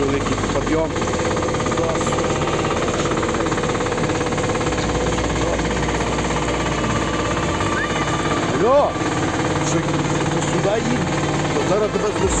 великий под'йом. Алло! Сюди їдь, зараз тебе з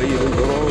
Everybody,